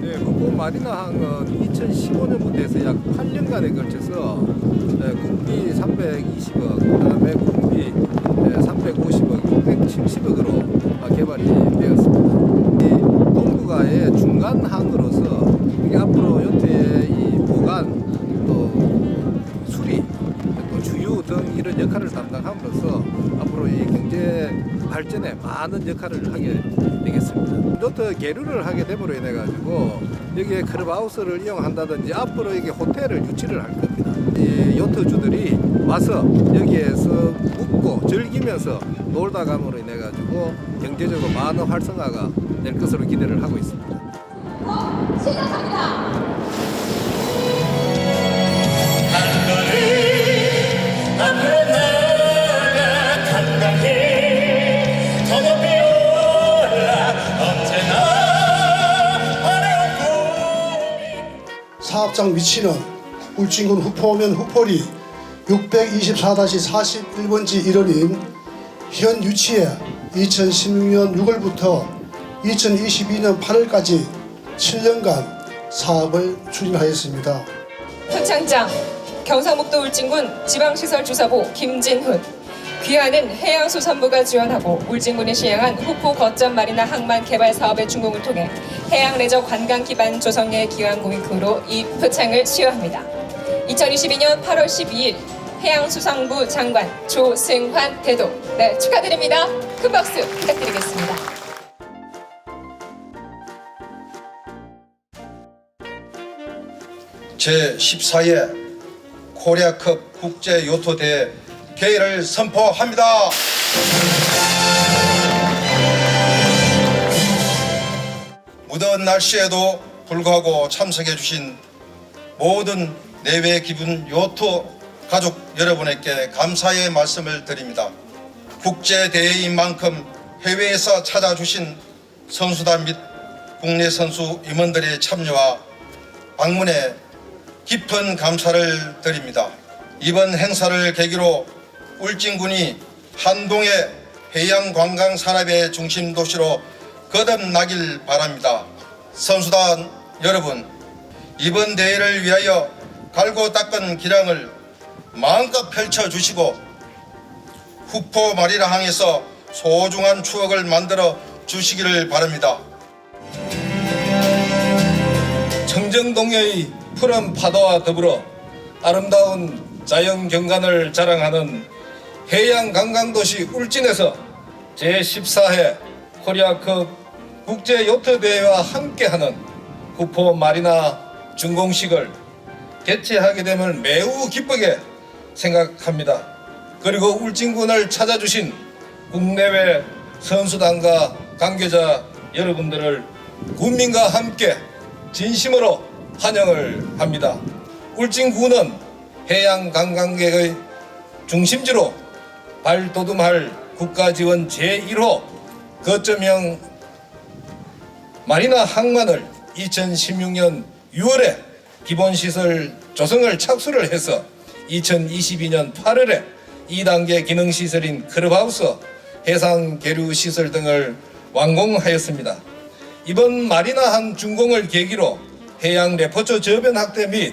네, 국보 마리나 항은 2015년부터 해서 약 8년간에 걸쳐서 네, 국비 320억, 그다음에 국비 350억, 670억으로 개발이 되었습니다. 이 동부가의 중간 항으로서 이게 앞으로 요트의 이 보관 또 수리 또 주유 등 이런 역할을 담당함으로써 앞으로 이 경제 발전에 많은 역할을 하게 되겠습니다. 요트 계류를 하게 됨으로 인해 가지고 여기에 클럽하우스를 이용한다든지 앞으로 여기 호텔을 유치를 할 겁니다. 이 요트주들이 와서 여기에서 묵고 즐기면서 놀다 감으로 인해 가지고 경제적으로 많은 활성화가 될 것으로 기대를 하고 있습니다. 시작합니다. 앞으로 꿈 사업장 위치는 울진군 후포면 후포리 624-41번지 일원인 현 유치에 2016년 6월부터 2022년 8월까지 7년간 사업을 추진하였습니다. 표창장 경상북도 울진군 지방시설주사부 김진훈 귀하는 해양수산부가 지원하고 울진군이 시행한 후포 거점 마리나 항만 개발 사업의 준공을 통해 해양 레저 관광 기반 조성의 기왕 공익으로 이 표창을 수여합니다. 2022년 8월 12일 해양수산부 장관 조승환 대도 네 축하드립니다. 큰 박수 부탁드리겠습니다. 제14회 코리아컵 국제 요트 대회 개회를 선포합니다. 무더운 날씨에도 불구하고 참석해 주신 모든 내외 기분 요트 가족 여러분에게 감사의 말씀을 드립니다. 국제 대회인 만큼 해외에서 찾아주신 선수단 및 국내 선수 임원들의 참여와 방문에 깊은 감사를 드립니다. 이번 행사를 계기로 울진군이 한동의 해양 관광 산업의 중심 도시로 거듭나길 바랍니다. 선수단 여러분, 이번 대회를 위하여 갈고 닦은 기량을 마음껏 펼쳐 주시고 후포 마리라 항에서 소중한 추억을 만들어 주시기를 바랍니다. 청정동해의 푸른 파도와 더불어 아름다운 자연 경관을 자랑하는 해양 관광도시 울진에서 제14회 코리아컵 국제 요트 대회와 함께하는 구포 마리나 준공식을 개최하게 됨을 매우 기쁘게 생각합니다. 그리고 울진군을 찾아주신 국내외 선수단과 관계자 여러분들을 군민과 함께 진심으로 환영을 합니다. 울진군은 해양 관광객의 중심지로 발돋움할 국가지원 제1호 거점형 마리나 항만을 2016년 6월에 기본시설 조성을 착수를 해서 2022년 8월에 2단계 기능시설인 클럽하우스, 해상 계류 시설 등을 완공하였습니다. 이번 마리나항 준공을 계기로 해양 레포츠 저변 확대 및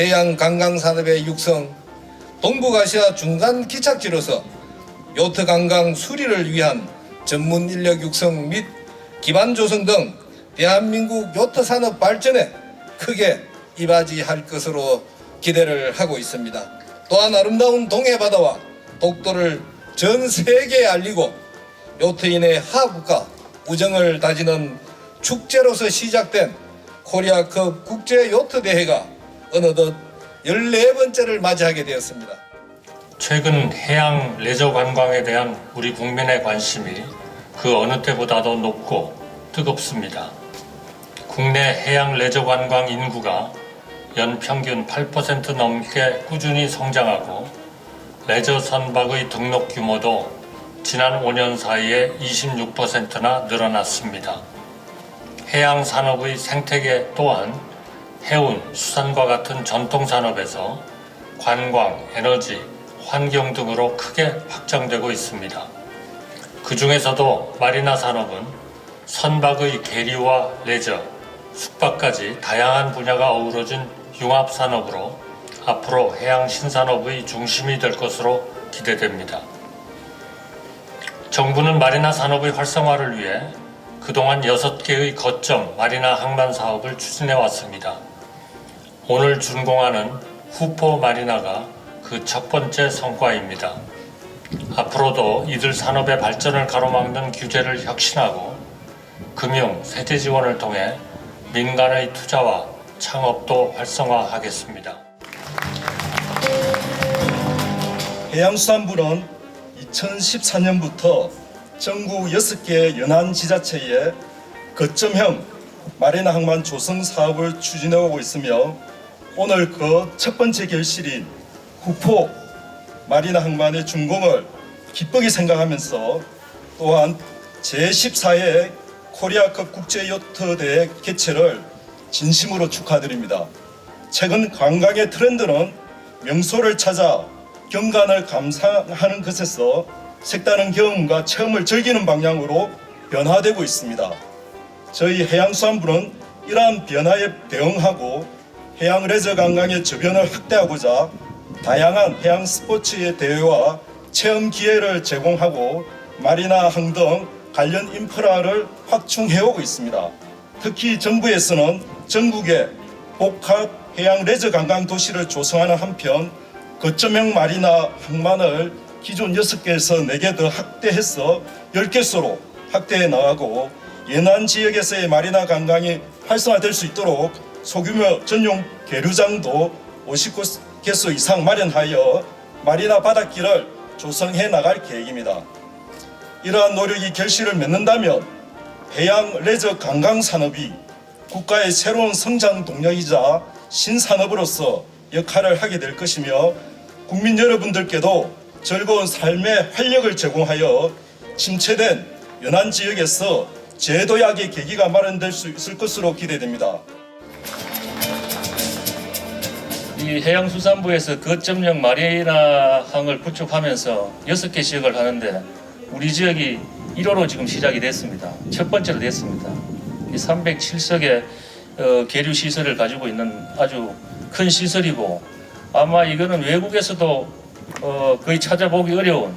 해양 관광 산업의 육성, 동북아시아 중간 기착지로서 요트 관광 수리를 위한 전문 인력 육성 및 기반 조성 등 대한민국 요트 산업 발전에 크게 이바지할 것으로 기대를 하고 있습니다. 또한 아름다운 동해 바다와 독도를 전 세계에 알리고 요트인의 하국과 우정을 다지는 축제로서 시작된 코리아컵 국제 요트 대회가 어느덧 14번째를 맞이하게 되었습니다. 최근 해양 레저 관광에 대한 우리 국민의 관심이 그 어느 때보다도 높고 뜨겁습니다. 국내 해양 레저 관광 인구가 연 평균 8% 넘게 꾸준히 성장하고 레저 선박의 등록 규모도 지난 5년 사이에 26%나 늘어났습니다. 해양 산업의 생태계 또한 해운, 수산과 같은 전통 산업에서 관광, 에너지, 환경 등으로 크게 확장되고 있습니다. 그 중에서도 마리나 산업은 선박의 계류와 레저, 숙박까지 다양한 분야가 어우러진 융합 산업으로 앞으로 해양 신산업의 중심이 될 것으로 기대됩니다. 정부는 마리나 산업의 활성화를 위해 그동안 6개의 거점 마리나 항만 사업을 추진해 왔습니다. 오늘 준공하는 후포 마리나가 그 첫 번째 성과입니다. 앞으로도 이들 산업의 발전을 가로막는 규제를 혁신하고 금융, 세제 지원을 통해 민간의 투자와 창업도 활성화하겠습니다. 해양수산부는 2014년부터 전국 6개 연안 지자체에 거점형 마리나 항만 조성 사업을 추진해 오고 있으며 오늘 그 첫 번째 결실인 후포 마리나 항만의 준공을 기쁘게 생각하면서 또한 제14회 코리아컵 국제요트 대회 개최를 진심으로 축하드립니다. 최근 관광의 트렌드는 명소를 찾아 경관을 감상하는 것에서 색다른 경험과 체험을 즐기는 방향으로 변화되고 있습니다. 저희 해양수산부는 이러한 변화에 대응하고 해양 레저 관광의 저변을 확대하고자 다양한 해양 스포츠의 대회와 체험 기회를 제공하고 마리나 항등 관련 인프라를 확충해오고 있습니다. 특히 정부에서는 전국에 복합 해양 레저 관광 도시를 조성하는 한편 거점형 마리나 항만을 기존 6개에서 4개 더 확대해서 10개소로 확대해 나가고 예난 지역에서의 마리나 관광이 활성화될 수 있도록 소규모 전용 계류장도 59 개소 이상 마련하여 마리나 바닷길을 조성해 나갈 계획입니다. 이러한 노력이 결실을 맺는다면 해양 레저 관광 산업이 국가의 새로운 성장 동력이자 신산업으로서 역할을 하게 될 것이며 국민 여러분들께도 즐거운 삶의 활력을 제공하여 침체된 연안 지역에서 재도약의 계기가 마련될 수 있을 것으로 기대됩니다. 이 해양수산부에서 거점형 마리나 항을 구축하면서 여섯 개 지역을 하는데 우리 지역이 1호로 지금 시작이 됐습니다. 첫 번째로 됐습니다. 이 307석의 어, 계류 시설을 가지고 있는 아주 큰 시설이고 아마 이거는 외국에서도 어, 거의 찾아보기 어려운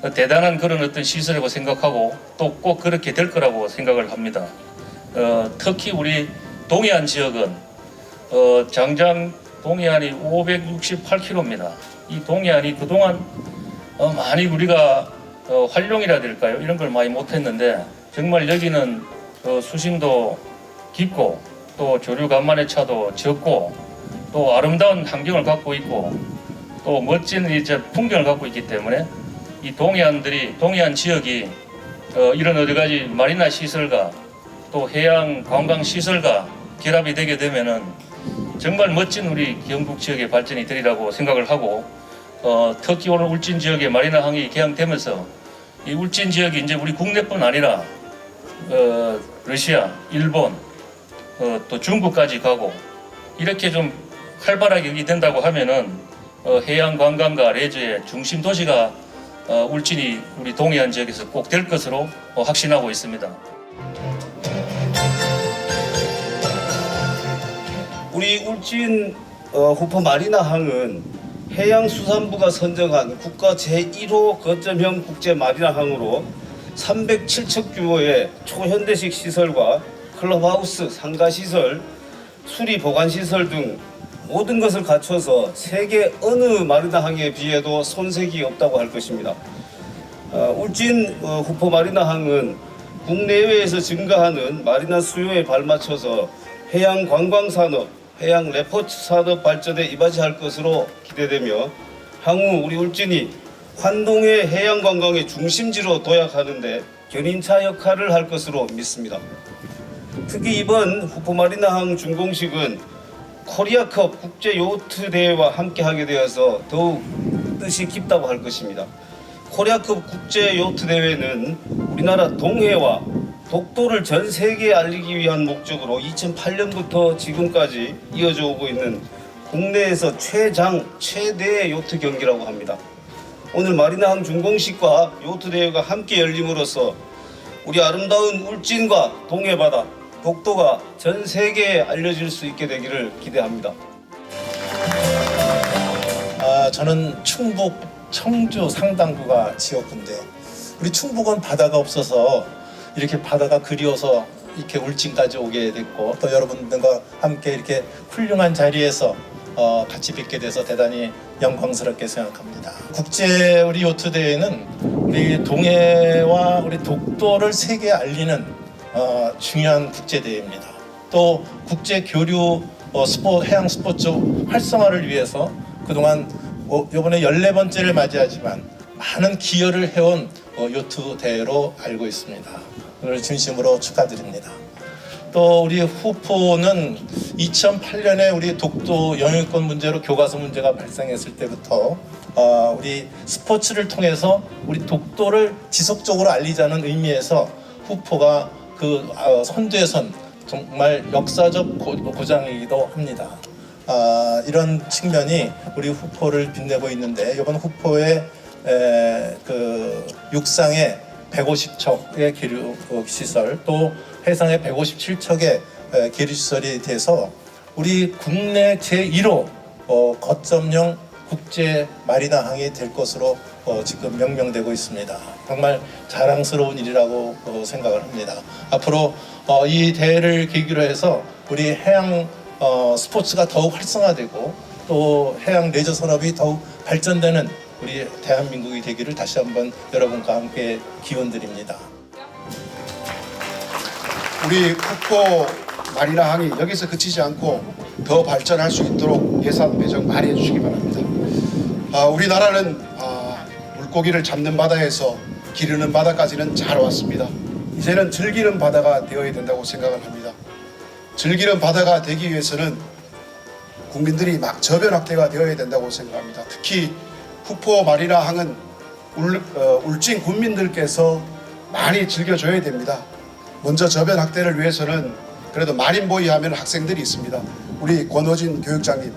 어, 대단한 그런 어떤 시설이라고 생각하고 또 꼭 그렇게 될 거라고 생각을 합니다. 어, 특히 우리 동해안 지역은 어, 장장 동해안이 568km입니다. 이 동해안이 그동안 어, 많이 우리가 어, 활용이라 될까요? 이런 걸 많이 못했는데 정말 여기는 어, 수심도 깊고 또 조류 간만의 차도 적고 또 아름다운 환경을 갖고 있고 또 멋진 이제 풍경을 갖고 있기 때문에 이 동해안들이 동해안 지역이 어, 이런 여러 가지 마리나 시설과 또 해양 관광 시설과 결합이 되게 되면은 정말 멋진 우리 경북 지역의 발전이 되리라고 생각을 하고 어, 특히 오늘 울진 지역의 마리나 항이 개항되면서 이 울진 지역이 이제 우리 국내뿐 아니라 어, 러시아, 일본, 어, 또 중국까지 가고 이렇게 좀 활발하게 여기 된다고 하면은 어, 해양 관광과 레저의 중심 도시가 어, 울진이 우리 동해안 지역에서 꼭 될 것으로 어, 확신하고 있습니다. 우리 울진 어, 후포 마리나 항은 해양수산부가 선정한 국가 제1호 거점형 국제 마리나 항으로 307척 규모의 초현대식 시설과 클럽하우스, 상가시설, 수리 보관시설 등 모든 것을 갖춰서 세계 어느 마리나 항에 비해도 손색이 없다고 할 것입니다. 어, 울진 어, 후포 마리나 항은 국내외에서 증가하는 마리나 수요에 발맞춰서 해양 관광 산업, 해양 레포츠 산업 발전에 이바지할 것으로 기대되며 향후 우리 울진이 환동의 해양 관광의 중심지로 도약하는데 견인차 역할을 할 것으로 믿습니다. 특히 이번 후포 마리나항 준공식은 코리아컵 국제 요트 대회와 함께 하게 되어서 더욱 뜻이 깊다고 할 것입니다. 코리아컵 국제 요트 대회는 우리나라 동해와 독도를 전 세계에 알리기 위한 목적으로 2008년부터 지금까지 이어져 오고 있는 국내에서 최장 최대의 요트 경기라고 합니다. 오늘 마리나항 준공식과 요트 대회가 함께 열림으로써 우리 아름다운 울진과 동해 바다 독도가 전 세계에 알려질 수 있게 되기를 기대합니다. 아, 저는 충북 청주 상당구가 지역구인데 우리 충북은 바다가 없어서 이렇게 바다가 그리워서 이렇게 울진까지 오게 됐고 또 여러분들과 함께 이렇게 훌륭한 자리에서 어, 같이 뵙게 돼서 대단히 영광스럽게 생각합니다. 국제 우리 요트 대회는 우리 동해와 우리 독도를 세계에 알리는 어, 중요한 국제 대회입니다. 또 국제 교류 어, 스포 해양 스포츠 활성화를 위해서 그동안 어, 이번에 14번째를 맞이하지만 많은 기여를 해온 어, 요트 대회로 알고 있습니다. 오늘 진심으로 축하드립니다. 또 우리 후포는 2008년에 우리 독도 영유권 문제로 교과서 문제가 발생했을 때부터 어, 우리 스포츠를 통해서 우리 독도를 지속적으로 알리자는 의미에서 후포가 그 어, 선두에 선 정말 역사적 고, 고장이기도 합니다. 아, 이런 측면이 우리 후포를 빛내고 있는데 이번 후포의 에, 그 육상의 150척의 계류 어, 시설 또 해상의 157척의 에, 계류 시설이 돼서 우리 국내 제1호 어, 거점형 국제 마리나 항이 될 것으로 어, 지금 명명되고 있습니다. 정말 자랑스러운 일이라고 어, 생각을 합니다. 앞으로 어, 이 대회를 계기로 해서 우리 해양 어, 스포츠가 더욱 활성화되고 또 해양 레저 산업이 더욱 발전되는 우리 대한민국이 되기를 다시 한번 여러분과 함께 기원드립니다. 우리 국보 마리나 항이 여기서 그치지 않고 더 발전할 수 있도록 예산 배정 많이 해주시기 바랍니다. 아, 우리나라는 아, 물고기를 잡는 바다에서 기르는 바다까지는 잘 왔습니다. 이제는 즐기는 바다가 되어야 된다고 생각을 합니다. 즐기는 바다가 되기 위해서는 국민들이 막 저변 확대가 되어야 된다고 생각합니다. 특히 후포 마리나 항은 울, 어, 울진 국민들께서 많이 즐겨줘야 됩니다. 먼저 저변 확대를 위해서는 그래도 마린보이 하면 학생들이 있습니다. 우리 권호진 교육장님,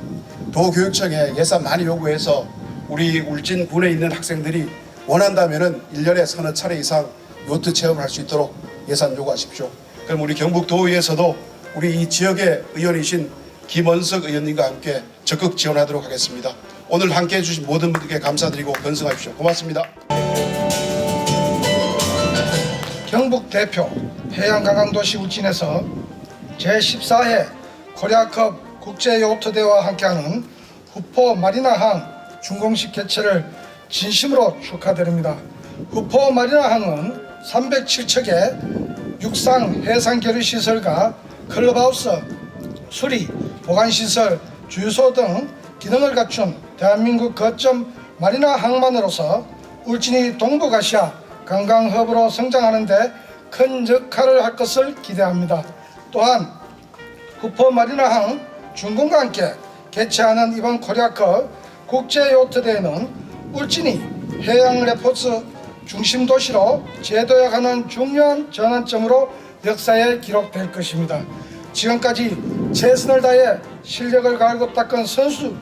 도교육청에 예산 많이 요구해서 우리 울진 군에 있는 학생들이 원한다면은 1년에 서너 차례 이상 요트 체험을 할 수 있도록 예산 요구하십시오. 그럼 우리 경북 도의회에서도 우리 이 지역의 의원이신 김원석 의원님과 함께 적극 지원하도록 하겠습니다. 오늘 함께 해주신 모든 분들께 감사드리고 건승하십시오. 고맙습니다. 경북 대표 해양관광도시 울진에서 제14회 코리아컵 국제요트대회와 함께하는 후포 마리나항 준공식 개최를 진심으로 축하드립니다. 후포 마리나항은 307척의 육상 해상 교류 시설과 클럽하우스, 수리, 보관시설, 주유소 등 기능을 갖춘 대한민국 거점 마리나 항만으로서 울진이 동북아시아 관광허브로 성장하는 데 큰 역할을 할 것을 기대합니다. 또한 후포 마리나항 준공과 함께 개최하는 이번 코리아컵 국제요트대회는 울진이 해양 레포츠 중심 도시로 재도약하는 중요한 전환점으로 역사에 기록될 것입니다. 지금까지 최선을 다해 실력을 갈고 닦은 선수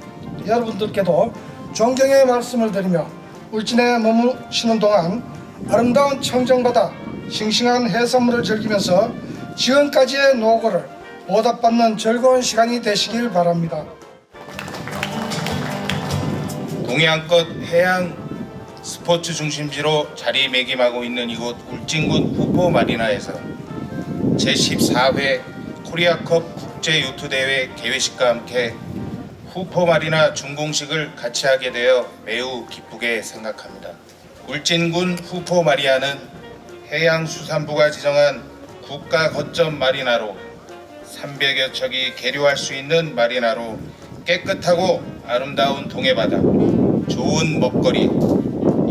여러분들께도 존경의 말씀을 드리며 울진에 머무시는 동안 아름다운 청정바다, 싱싱한 해산물을 즐기면서 지금까지의 노고를 보답받는 즐거운 시간이 되시길 바랍니다. 동해안껏 해양 스포츠 중심지로 자리매김하고 있는 이곳 울진군 후포 마리나에서 제14회 코리아컵 국제 요트 대회 개회식과 함께 후포 마리나 준공식을 같이 하게 되어 매우 기쁘게 생각합니다. 울진군 후포 마리아는 해양수산부가 지정한 국가 거점 마리나로 300여 척이 계류할 수 있는 마리나로 깨끗하고 아름다운 동해바다, 좋은 먹거리,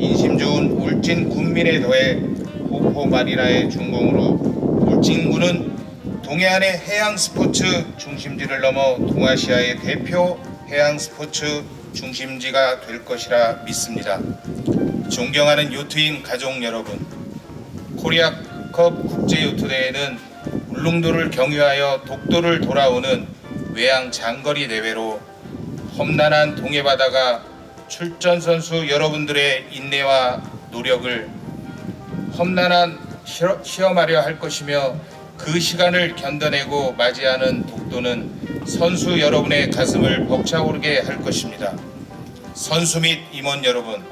인심 좋은 울진 군민에 더해 후포 마리나의 준공으로 울진군은 동해안의 해양 스포츠 중심지를 넘어 동아시아의 대표 해양 스포츠 중심지가 될 것이라 믿습니다. 존경하는 요트인 가족 여러분, 코리아컵 국제 요트 대회는 울릉도를 경유하여 독도를 돌아오는 외양 장거리 대회로 험난한 동해 바다가 출전 선수 여러분들의 인내와 노력을 험난한 시험하려 할 것이며 그 시간을 견뎌내고 맞이하는 독도는 선수 여러분의 가슴을 벅차오르게 할 것입니다. 선수 및 임원 여러분,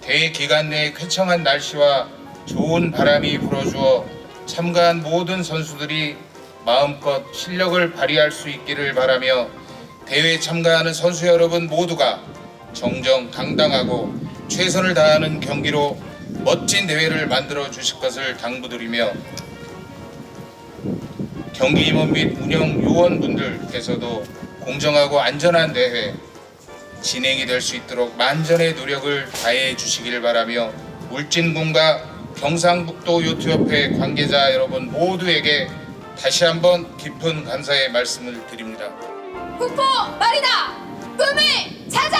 대회 기간 내 쾌청한 날씨와 좋은 바람이 불어주어 참가한 모든 선수들이 마음껏 실력을 발휘할 수 있기를 바라며 대회에 참가하는 선수 여러분 모두가 정정당당하고 최선을 다하는 경기로 멋진 대회를 만들어 주실 것을 당부드리며 경기 임원 및 운영 요원분들께서도 공정하고 안전한 대회 진행이 될 수 있도록 만전의 노력을 다해 주시기를 바라며 울진군과 경상북도 요트협회 관계자 여러분 모두에게 다시 한번 깊은 감사의 말씀을 드립니다. 후포 마리나 꿈을 찾아